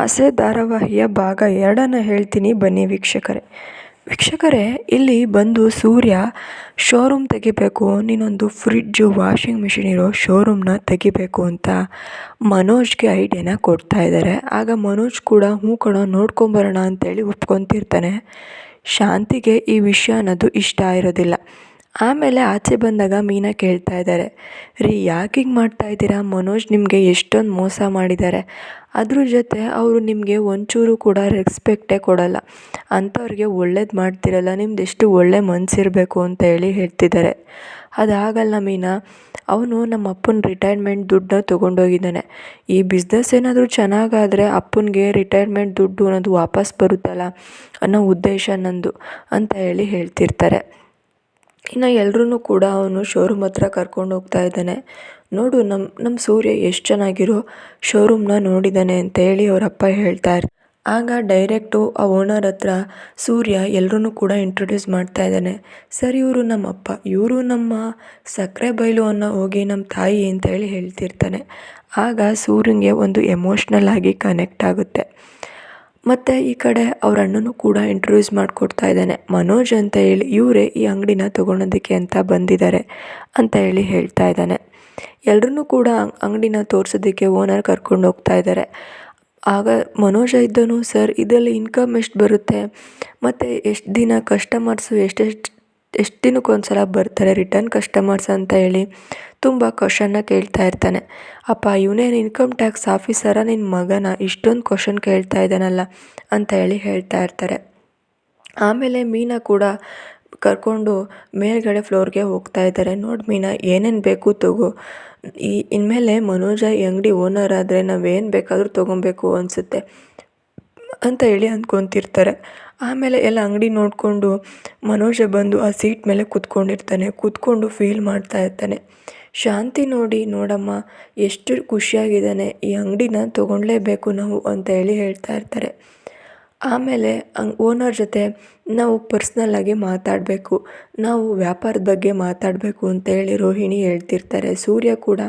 ಆಸೆ ಧಾರಾವಾಹಿಯ ಭಾಗ ಎರಡನ್ನು ಹೇಳ್ತೀನಿ ಬನ್ನಿ ವೀಕ್ಷಕರೇ. ವೀಕ್ಷಕರೇ, ಇಲ್ಲಿ ಬಂದು ಸೂರ್ಯ ಶೋರೂಮ್ ತೆಗಿಬೇಕು ನೀನೊಂದು ಫ್ರಿಡ್ಜು ವಾಷಿಂಗ್ ಮಿಷಿನ್ ಇರೋ ಶೋರೂಮ್ನ ತೆಗಿಬೇಕು ಅಂತ ಮನೋಜ್ಗೆ ಐಡಿಯಾನ ಕೊಡ್ತಾ ಇದ್ದಾರೆ ಆಗ ಮನೋಜ್ ಕೂಡ ಹ್ಞೂ ಕಣೋ ನೋಡ್ಕೊಂಬರೋಣ ಅಂತೇಳಿ ಒಪ್ಕೊತಿರ್ತಾನೆ. ಶಾಂತಿಗೆ ಈ ವಿಷಯ ಅನ್ನೋದು ಇಷ್ಟ ಇರೋದಿಲ್ಲ. ಆಮೇಲೆ ಆಚೆ ಬಂದಾಗ ಮೀನಾ ಕೇಳ್ತಾ ಇದ್ದಾರೆ ರೀ, ಯಾಕೆ ಹಿಂಗೆ ಮಾಡ್ತಾ ಇದ್ದೀರಾ? ಮನೋಜ್ ನಿಮಗೆ ಎಷ್ಟೊಂದು ಮೋಸ ಮಾಡಿದ್ದಾರೆ ಅದ್ರ ಜೊತೆ ಅವರು ನಿಮಗೆ ಒಂಚೂರು ಕೂಡ ರೆಸ್ಪೆಕ್ಟೇ ಕೊಡಲ್ಲ. ಅಂಥವ್ರಿಗೆ ಒಳ್ಳೇದು ಮಾಡ್ತಿರಲ್ಲ, ನಿಮ್ದು ಎಷ್ಟು ಒಳ್ಳೆ ಮನಸ್ಸಿರಬೇಕು ಅಂತ ಹೇಳಿ ಹೇಳ್ತಿದ್ದಾರೆ ಅದಾಗಲ್ಲ ಮೀನಾ, ಅವನು ನಮ್ಮ ಅಪ್ಪನ ರಿಟೈರ್ಮೆಂಟ್ ದುಡ್ಡನ್ನ ತೊಗೊಂಡೋಗಿದ್ದಾನೆ. ಈ ಬಿಸ್ನೆಸ್ ಏನಾದರೂ ಚೆನ್ನಾಗಾದರೆ ಅಪ್ಪನಿಗೆ ರಿಟೈರ್ಮೆಂಟ್ ದುಡ್ಡು ಅನ್ನೋದು ವಾಪಸ್ ಬರುತ್ತಲ್ಲ ಅನ್ನೋ ಉದ್ದೇಶ ನಂದು ಅಂತ ಹೇಳಿ ಹೇಳ್ತಿರ್ತಾರೆ. ಇನ್ನು ಎಲ್ರೂ ಕೂಡ ಅವನು ಶೋರೂಮ್ ಹತ್ರ ಕರ್ಕೊಂಡು ಹೋಗ್ತಾ ಇದ್ದಾನೆ. ನೋಡು ನಮ್ಮ ನಮ್ಮ ಸೂರ್ಯ ಎಷ್ಟು ಚೆನ್ನಾಗಿರೋ ಶೋರೂಮ್ನ ನೋಡಿದ್ದಾನೆ ಅಂತ ಹೇಳಿ ಅವ್ರ ಅಪ್ಪ ಹೇಳ್ತಾ ಇರ್ತಾರೆ ಆಗ ಡೈರೆಕ್ಟು ಆ ಓನರ್ ಹತ್ರ ಸೂರ್ಯ ಎಲ್ಲರೂ ಕೂಡ ಇಂಟ್ರೊಡ್ಯೂಸ್ ಮಾಡ್ತಾ ಇದ್ದಾನೆ. ಸರ್ ಇವರು ನಮ್ಮ ಅಪ್ಪ, ಇವರು ನಮ್ಮ ಸಕ್ಕರೆ ಬೈಲು ಅನ್ನೋ ಹೋಗಿ ನಮ್ಮ ತಾಯಿ ಅಂತ ಹೇಳಿ ಹೇಳ್ತಿರ್ತಾನೆ. ಆಗ ಸೂರ್ಯನಿಗೆ ಒಂದು ಎಮೋಷ್ನಲ್ ಆಗಿ ಕನೆಕ್ಟ್ ಆಗುತ್ತೆ. ಮತ್ತು ಈ ಕಡೆ ಅವ್ರ ಅಣ್ಣನೂ ಕೂಡ ಇಂಟ್ರೊಡ್ಯೂಸ್ ಮಾಡಿಕೊಡ್ತಾ ಇದ್ದಾನೆ. ಮನೋಜ್ ಅಂತ ಹೇಳಿ ಇವರೇ ಈ ಅಂಗಡಿನ ತೊಗೊಳೋದಕ್ಕೆ ಅಂತ ಬಂದಿದ್ದಾರೆ ಅಂತ ಹೇಳಿ ಹೇಳ್ತಾ ಇದ್ದಾನೆ. ಎಲ್ಲರೂ ಕೂಡ ಅಂಗಡಿನ ತೋರಿಸೋದಕ್ಕೆ ಓನರ್ ಕರ್ಕೊಂಡು ಹೋಗ್ತಾ ಇದ್ದಾರೆ. ಆಗ ಮನೋಜ ಇದ್ದನು, ಸರ್, ಇದರಲ್ಲಿ ಇನ್ಕಮ್ ಎಷ್ಟು ಬರುತ್ತೆ? ಮತ್ತು ಎಷ್ಟು ದಿನ ಕಸ್ಟಮರ್ಸು ಎಷ್ಟೆಷ್ಟು ಎಷ್ಟು ದಿನಕ್ಕೆ ಒಂದು ಸಲ ಬರ್ತಾರೆ ರಿಟರ್ನ್ ಕಸ್ಟಮರ್ಸ್ ಅಂತ ಹೇಳಿ ತುಂಬ ಕ್ವಶನ್ನ ಕೇಳ್ತಾ ಇರ್ತಾನೆ. ಅಪ್ಪ ಇವನೇನು ಇನ್ಕಮ್ ಟ್ಯಾಕ್ಸ್ ಆಫೀಸರ ನಿನ್ನ ಮಗನ? ಇಷ್ಟೊಂದು ಕ್ವಶನ್ ಕೇಳ್ತಾ ಇದ್ದಾನಲ್ಲ ಅಂತ ಹೇಳಿ ಹೇಳ್ತಾ ಇರ್ತಾರೆ. ಆಮೇಲೆ ಮೀನಾ ಕೂಡ ಕರ್ಕೊಂಡು ಮೇಲ್ಗಡೆ ಫ್ಲೋರ್ಗೆ ಹೋಗ್ತಾ ಇದ್ದಾರೆ. ನೋಡಿ ಮೀನಾ, ಏನೇನು ಬೇಕು ತಗೋ. ಈ ಇನ್ಮೇಲೆ ಮನೋಜ ಈ ಅಂಗಡಿ ಓನರ್ ಆದರೆ ನಾವೇನು ಬೇಕಾದರೂ ತೊಗೊಬೇಕು ಅನಿಸುತ್ತೆ ಅಂತ ಹೇಳಿ ಅಂದ್ಕೊತಿರ್ತಾರೆ ಆಮೇಲೆ ಎಲ್ಲ ಅಂಗಡಿ ನೋಡಿಕೊಂಡು ಮನೋಜ ಬಂದು ಆ ಸೀಟ್ ಮೇಲೆ ಕೂತ್ಕೊಂಡಿರ್ತಾನೆ, ಕೂತ್ಕೊಂಡು ಫೀಲ್ ಮಾಡ್ತಾ ಇರ್ತಾನೆ. ಶಾಂತಿ ನೋಡಿ, ನೋಡಮ್ಮ, ಎಷ್ಟು ಖುಷಿಯಾಗಿದ್ದಾನೆ, ಈ ಅಂಗಡಿನ ತೊಗೊಳ್ಳೇಬೇಕು ನಾವು ಅಂತ ಹೇಳಿ ಹೇಳ್ತಾ ಇರ್ತಾರೆ. ಆಮೇಲೆ ಓನರ್ ಜೊತೆ ನಾವು ಪರ್ಸ್ನಲ್ಲಾಗಿ ಮಾತಾಡಬೇಕು. ನಾವು ವ್ಯಾಪಾರದ ಬಗ್ಗೆ ಮಾತಾಡಬೇಕು ಅಂತೇಳಿ ರೋಹಿಣಿ ಹೇಳ್ತಿರ್ತಾರೆ. ಸೂರ್ಯ ಕೂಡ,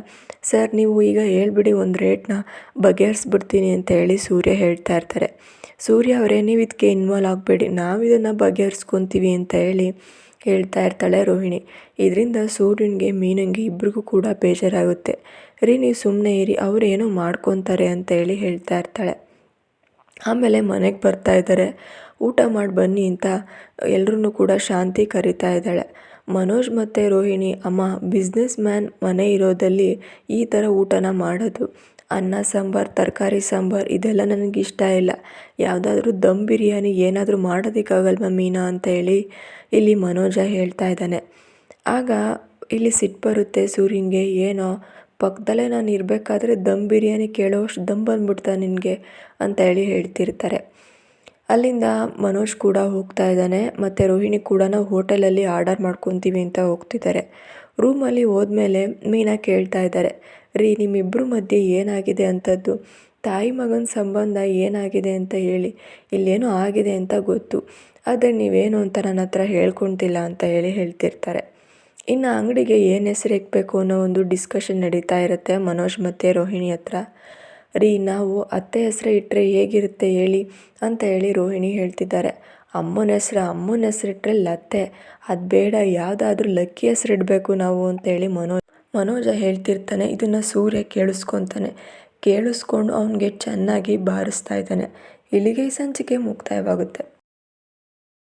ಸರ್, ನೀವು ಈಗ ಹೇಳ್ಬಿಡಿ ಒಂದು ರೇಟ್ನ ಬಗೆಹರಿಸ್ಬಿಡ್ತೀನಿ ಅಂತ ಹೇಳಿ ಸೂರ್ಯ ಹೇಳ್ತಾ ಇರ್ತಾರೆ. ಸೂರ್ಯ ಅವರೇ, ನೀವು ಇದಕ್ಕೆ ಇನ್ವಾಲ್ವ್ ಆಗಬೇಡಿ. ನಾವು ಇದನ್ನು ಬಗೆಹರಿಸ್ಕೊತೀವಿ ಅಂತ ಹೇಳಿ ಹೇಳ್ತಾ ಇರ್ತಾಳೆ ರೋಹಿಣಿ. ಇದರಿಂದ ಸೂರ್ಯನಿಗೆ ಮೀನಂಗೆ ಇಬ್ರಿಗೂ ಕೂಡ ಬೇಜಾರಾಗುತ್ತೆ. ರೀ, ನೀವು ಸುಮ್ಮನೆ ಇರಿ. ಅವ್ರು ಏನೋ ಮಾಡ್ಕೊತಾರೆ ಅಂತ ಹೇಳಿ ಹೇಳ್ತಾ ಇರ್ತಾಳೆ. ಆಮೇಲೆ ಮನೆಗೆ ಬರ್ತಾ ಇದ್ದಾರೆ ಊಟ ಮಾಡಿ ಬನ್ನಿ ಅಂತ ಎಲ್ರೂ ಕೂಡ ಶಾಂತಿ ಕರಿತಾ ಇದ್ದಾಳೆ. ಮನೋಜ್ ಮತ್ತು ರೋಹಿಣಿ, ಅಮ್ಮ ಬಿಸ್ನೆಸ್ ಮ್ಯಾನ್ ಮನೆ ಇರೋದಲ್ಲಿ ಈ ಥರ ಊಟನ ಮಾಡೋದು. ಅನ್ನ ಸಾಂಬಾರು, ತರಕಾರಿ ಸಾಂಬಾರು ಇದೆಲ್ಲ ನನಗೆ ಇಷ್ಟ ಇಲ್ಲ. ಯಾವುದಾದ್ರೂ ದಮ್ ಬಿರಿಯಾನಿ ಏನಾದರೂ ಮಾಡೋದಕ್ಕಾಗಲ್ವ ಮೀನಾ ಅಂತ ಹೇಳಿ ಇಲ್ಲಿ ಮನೋಜ ಹೇಳ್ತಾ ಇದ್ದಾನೆ. ಆಗ ಇಲ್ಲಿ ಸಿಟ್ಟು ಬರುತ್ತೆ ಸೂರ್ಯನಿಗೆ, ಏನೋ ಪಕ್ಕದಲ್ಲೇ ನಾನು ಇರಬೇಕಾದ್ರೆ ದಮ್ ಬಿರಿಯಾನಿ ಕೇಳೋವಷ್ಟು ದಮ್ ಬಂದ್ಬಿಡ್ತಾ ನಿನಗೆ ಅಂತ ಹೇಳಿ ಹೇಳ್ತಿರ್ತಾರೆ. ಅಲ್ಲಿಂದ ಮನೋಜ್ ಕೂಡ ಹೋಗ್ತಾ ಇದ್ದಾನೆ, ಮತ್ತು ರೋಹಿಣಿ ಕೂಡ ನಾವು ಹೋಟೆಲಲ್ಲಿ ಆರ್ಡರ್ ಮಾಡ್ಕೊತೀವಿ ಅಂತ ಹೋಗ್ತಿದ್ದಾರೆ. ರೂಮಲ್ಲಿ ಹೋದ್ಮೇಲೆ ಮೀನಾ ಕೇಳ್ತಾ ಇದ್ದಾರೆ, ರೀ ನಿಮ್ಮಿಬ್ಬರ ಮಧ್ಯೆ ಏನಾಗಿದೆ ಅಂಥದ್ದು ತಾಯಿ ಮಗನ ಸಂಬಂಧ ಏನಾಗಿದೆ ಅಂತ ಹೇಳಿ, ಇಲ್ಲೇನೋ ಆಗಿದೆ ಅಂತ ಗೊತ್ತು, ಆದರೆ ನೀವೇನು ಅಂತ ನನ್ನ ಹತ್ರ ಹೇಳ್ಕೊತಿಲ್ಲ ಅಂತ ಹೇಳಿ ಹೇಳ್ತಿರ್ತಾರೆ. ಇನ್ನು ಅಂಗಡಿಗೆ ಏನು ಹೆಸರು ಇಕ್ಬೇಕು ಅನ್ನೋ ಒಂದು ಡಿಸ್ಕಷನ್ ನಡೀತಾ ಇರುತ್ತೆ ಮನೋಜ್ ಮತ್ತು ರೋಹಿಣಿ ಹತ್ರ. ರೀ, ನಾವು ಅತ್ತೆ ಹೆಸರು ಇಟ್ಟರೆ ಹೇಗಿರುತ್ತೆ ಹೇಳಿ ಅಂತ ಹೇಳಿ ರೋಹಿಣಿ ಹೇಳ್ತಿದ್ದಾರೆ. ಅಮ್ಮನ ಹೆಸರು ಅಮ್ಮನ ಹೆಸರು ಇಟ್ಟರೆ ಲತ್ತೆ ಅದು ಬೇಡ, ಯಾವುದಾದ್ರೂ ಲಕ್ಕಿ ಹೆಸರು ಇಡಬೇಕು ನಾವು ಅಂತೇಳಿ ಮನೋಜ್ ಮನೋಜ ಹೇಳ್ತಿರ್ತಾನೆ, ಇದನ್ನು ಸೂರ್ಯ ಕೇಳಿಸ್ಕೊತಾನೆ. ಕೇಳಿಸ್ಕೊಂಡು ಅವನಿಗೆ ಚೆನ್ನಾಗಿ ಬಾರಿಸ್ತಾ ಇದ್ದಾನೆ. ಇಲ್ಲಿಗೆ ಸಂಚಿಕೆ ಮುಕ್ತಾಯವಾಗುತ್ತೆ.